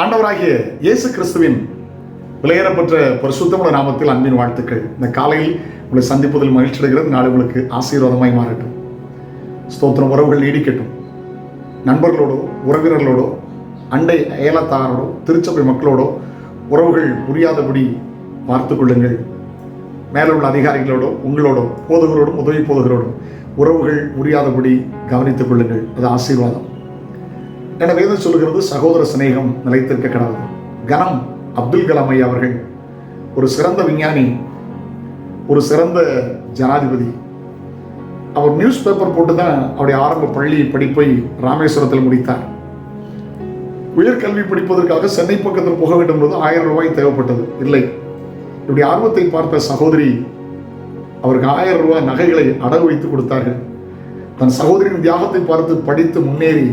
ஆண்டவராகிய இயேசு கிறிஸ்துவின் விலையேறப்பட்ட பரிசுத்தமுள்ள நாமத்தில் அன்பின் வாழ்த்துக்கள். இந்த காலையில் உங்களை சந்திப்பதில் மகிழ்ச்சி அடைகிறது. நாளை உங்களுக்கு ஆசீர்வாதமாய் மாறட்டும். ஸ்தோத்திரம். உறவுகள் நீடிக்கட்டும். நண்பர்களோடோ உறவினர்களோடோ அண்டை அயலத்தாரோடோ திருச்சபை மக்களோடோ உறவுகள் புரியாதபடி பார்த்து கொள்ளுங்கள். மேலே உள்ள அதிகாரிகளோடும் உங்களோடும் போதகரோடும் உதவி போதகரோடும் உறவுகள் புரியாதபடி கவனித்துக் கொள்ளுங்கள். அது ஆசீர்வாதம். என வேதம் சொல்லுகிறது சகோதர சிநேகம் நிலைத்திருக்க கடவுள். கனம் அப்துல் கலாம் ஐயா அவர்கள் ஒரு சிறந்த விஞ்ஞானி ஒரு சிறந்த ஜனாதிபதி. அவர் நியூஸ் பேப்பர் போட்டு தான் அவருடைய ஆரம்ப பள்ளி படிப்பை ராமேஸ்வரத்தில் முடித்தார். உயர்கல்வி படிப்பதற்காக சென்னை பக்கத்தில் போக வேண்டும் என்பது ஆயிரம் ரூபாய் தேவைப்பட்டது. இல்லை. இப்படி ஆர்வத்தை பார்த்த சகோதரி அவருக்கு ஆயிரம் ரூபாய் நகைகளை அடகு வைத்து கொடுத்தார்கள். தன் சகோதரியின் தியாகத்தை பார்த்து படித்து முன்னேறி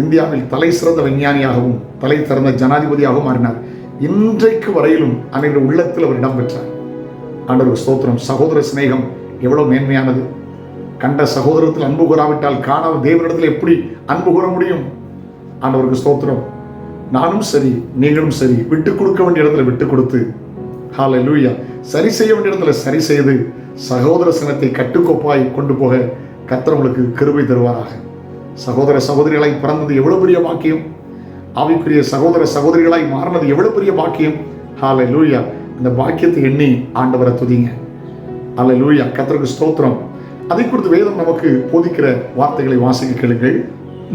இந்தியாவில் தலை சிறந்த விஞ்ஞானியாகவும் தலை சிறந்த ஜனாதிபதியாகவும் மாறினார். இன்றைக்கு வரையிலும் அன்றைய உள்ளத்தில் அவர் இடம்பெற்றார் ஆண்டவர் ஸ்தோத்திரம். சகோதர சிநேகம் எவ்வளவு மேன்மையானது. கண்ட சகோதரத்தில் அன்பு கூறாவிட்டால் காணாத தேவனிடத்தில் எப்படி அன்பு கூற முடியும்? ஆண்டவருக்கு ஸ்தோத்திரம். நானும் சரி நீங்களும் சரி. விட்டு கொடுக்க வேண்டிய இடத்துல விட்டு கொடுத்து ஹால லூயா சரி செய்ய வேண்டிய இடத்துல சரி செய்து சகோதர சினத்தை கட்டுக்கோப்பாய் கொண்டு போக கத்திரவங்களுக்கு கிருபை தருவாராக. சகோதர சகோதரிகளாய் பிறந்தது எவ்வளவு பெரிய பாக்கியம்? ஆவிக்குரிய சகோதர சகோதரிகளாய் மாறினது எவ்வளவு பெரிய பாக்கியம்? ஹால லூயா அந்த பாக்கியத்தை எண்ணி ஆண்டவரை துதிங்க. ஹால லூயா கர்த்தருக்கு ஸ்தோத்திரம். அதை குறித்து வேதம் நமக்கு போதிக்கிற வார்த்தைகளை வாசிக்க கேளுங்கள்.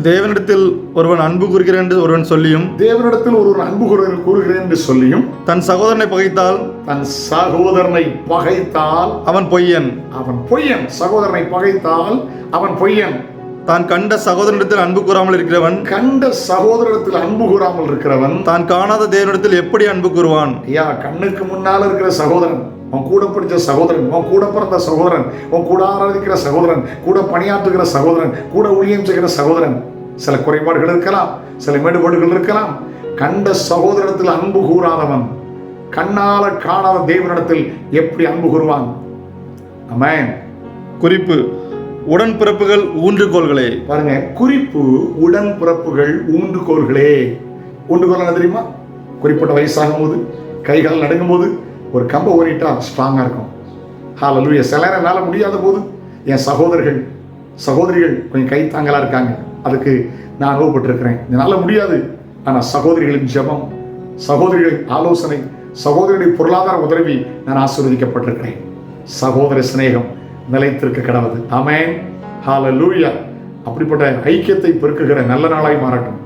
தேவனிடத்தில் ஒருவன் அன்பு கூறுகிறேன் என்று ஒருவன் சொல்லியும் தேவனிடத்தில் ஒரு அன்பு கூறுகிறேன் என்று சொல்லியும் தன் சகோதரனை பகைத்தால் தன் சகோதரனை பகைத்தால் அவன் பொய்யன். அவன் பொய்யன். சகோதரனை பகைத்தால் அவன் பொய்யன். தான் கண்ட சகோதரனிடத்தில் அன்பு கூறாமல் இருக்கிறவன். கண்ட சகோதரத்தில் அன்பு கூறாமல் இருக்கிறவன். தான் காணாத தேவனிடத்தில் எப்படி அன்பு கூறுவான்? ஐயா கண்ணுக்கு முன்னால் இருக்கிற சகோதரன் உன் கூட படிச்ச சகோதரன் உன் கூட பிறந்த சகோதரன் உன் கூட ஆராதிக்கிற சகோதரன் கூட பணியாற்றுகிற சகோதரன் கூட ஊழியம் செய்கிற சகோதரன். சில குறைபாடுகள் இருக்கலாம் சில மேடுபாடுகள் இருக்கலாம். கண்ட சகோதரத்தில் அன்பு கூறாதவன் கண்ணால காணாத தேவனிடத்தில் எப்படி அன்பு கூறுவான்? அமேன் குறிப்பு உடன்பிறப்புகள் ஊன்றுகோள்களே பாருங்க குறிப்பு உடன்பிறப்புகள் ஊன்றுகோள்களே ஊன்றுகோல் என்ன தெரியுமா? குறிப்பிட்ட வயசாகும் போது கைகால் நடுங்கும் போது ஒரு கம்பை ஓடிட்டா ஸ்ட்ராங்காக இருக்கும். ஹாலலூயா சில நேரம் என்னால் முடியாத போது என் சகோதரர்கள் சகோதரிகள் கொஞ்சம் கைத்தாங்களாக இருக்காங்க. அதுக்கு நான் அனுபவப்பட்டிருக்கிறேன். என்னால் முடியாது. ஆனால் சகோதரிகளின் ஜெபம் சகோதரிகளின் ஆலோசனை சகோதரிகளின் பொருளாதார உதவி நான் ஆசீர்வதிக்கப்பட்டிருக்கிறேன். சகோதர சிநேகம் நிலைத்திருக்க கடவுது ஹால லூயா அப்படிப்பட்ட ஐக்கியத்தை பெருக்குகிற நல்ல நாளாய் மாறட்டும்.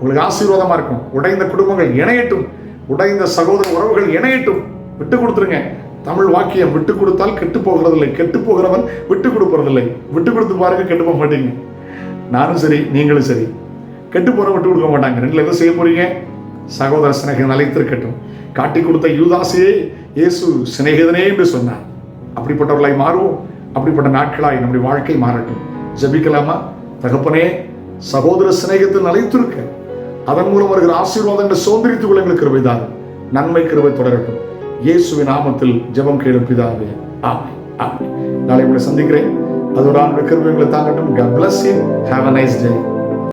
உங்களுக்கு ஆசீர்வாதமாக இருக்கும். உடைந்த குடும்பங்கள் இணையட்டும். உடைந்த சகோதர உறவுகள் இணையட்டும். விட்டு கொடுத்துருங்க. தமிழ் வாக்கியம் விட்டு கொடுத்தால் கெட்டு போகிறதில்லை. கெட்டு போகிறவன் விட்டு கொடுப்பறதில்லை விட்டு கொடுத்து பாருங்க கெட்டு போக மாட்டீங்க. நானும் சரி நீங்களும் சரி. கெட்டு போற விட்டு கொடுக்க மாட்டாங்க. ரெண்டுல எதுவும் செய்ய போறீங்க? சகோதர சிநேகம் நிலைத்திருக்கட்டும். காட்டி கொடுத்த யூதாசியே இயேசு சிநேகிதனே என்று சொன்னார். அப்படிப்பட்டவர்களை மாறுவோம். அப்படிப்பட்ட நாட்களாய் நம்முடைய வாழ்க்கை மாறட்டும். ஜபிக்கலாமா? தகப்பனே சகோதர சிநேகத்தில் நிலைத்திருக்க அதன் மூலம் வருகிற ஆசீர்வாதங்கள் என்று சோதரித்துக் கொள்ள எங்களுக்கு கிருபைதான் நன்மை கிருபை தொடரட்டும். இயேசுவின் நாமத்தில் ஜெபம் கேளும் பிதாவே. ஆமென். ஆமென். நாளை உங்களை சந்திக்கிறேன். அதோட ஆண்டு கிருபை உங்களை தாங்கட்டும். God bless you. Have a nice day.